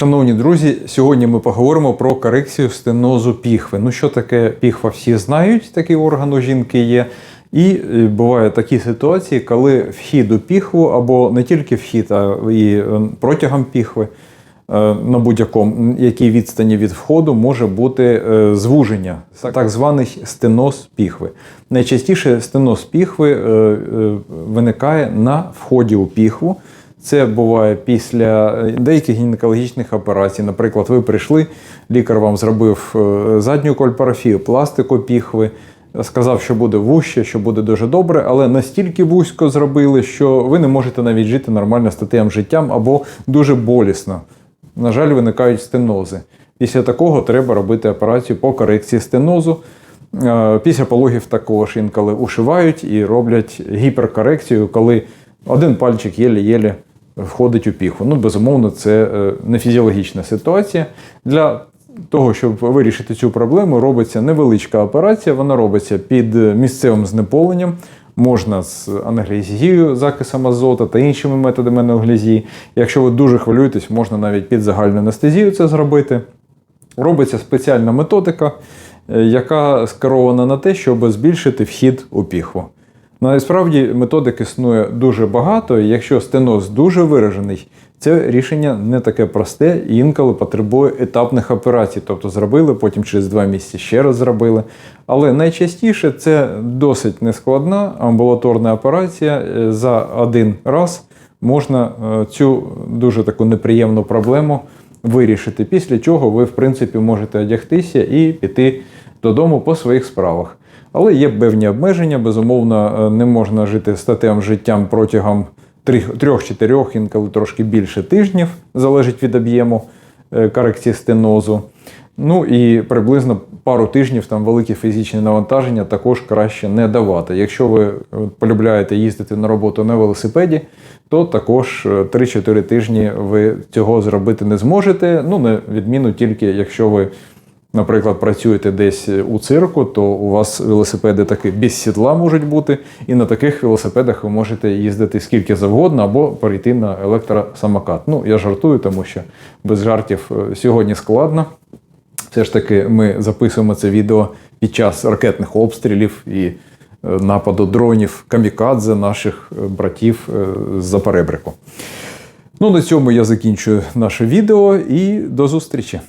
Шановні друзі, сьогодні ми поговоримо про корекцію стенозу піхви. Ну, що таке піхва, всі знають, такий орган у жінки є. І е, бувають такі ситуації, коли вхід у піхву, або не тільки вхід, а і е, протягом піхви е, на будь-якому якій відстані від входу може бути е, звуження, так званий стеноз піхви. Найчастіше стеноз піхви виникає на вході у піхву. Це буває після е, деяких гінекологічних операцій. Наприклад, ви прийшли, лікар вам зробив е, задню кольпарафію, пластику піхви, сказав, що буде вуще, що буде дуже добре, але настільки вузько зробили, що ви не можете навіть жити нормально статевим життям або дуже болісно. На жаль, виникають стенози. Після такого треба робити операцію по корекції стенозу. Е, Після пологів також інколи ушивають і роблять гіперкорекцію, коли один пальчик єлі-єлі входить у піхву. Ну, безумовно, це е, нефізіологічна ситуація. Для того, щоб вирішити цю проблему, робиться невеличка операція. Вона робиться під місцевим знеполенням. Можна з англезією, закисом азота та іншими методами англезії. Якщо ви дуже хвилюєтесь, можна навіть під загальну анестезію це зробити. Робиться спеціальна методика, е, яка скерована на те, щоб збільшити вхід у піхву. Насправді методик існує дуже багато, і якщо стеноз дуже виражений, це рішення не таке просте і інколи потребує етапних операцій. Тобто зробили, потім через два місяці ще раз зробили. Але найчастіше це досить нескладна амбулаторна операція. Е, За один раз можна е, цю дуже таку неприємну проблему вирішити. Після чого ви, в принципі, можете одягтися і піти додому по своїх справах. Але є певні обмеження. Безумовно, е, не можна жити статевим життям протягом трьох-чотирьох, інколи трошки більше тижнів, залежить від об'єму е, корекції стенозу. Ну і приблизно пару тижнів там великі фізичні навантаження також краще не давати. Якщо ви е, полюбляєте їздити на роботу на велосипеді, то також е, 3-4 тижні ви цього зробити не зможете. Ну, на відміну тільки якщо ви наприклад, працюєте десь у цирку, то у вас велосипеди таки без сідла можуть бути, і на таких велосипедах ви можете їздити скільки завгодно або перейти на електросамокат. Ну, я жартую, тому що без жартів е, сьогодні складно. Все ж таки, ми записуємо це відео під час ракетних обстрілів і е, нападу дронів камікадзе наших е, братів з-за перебрику. Ну, на цьому я закінчую наше відео і до зустрічі!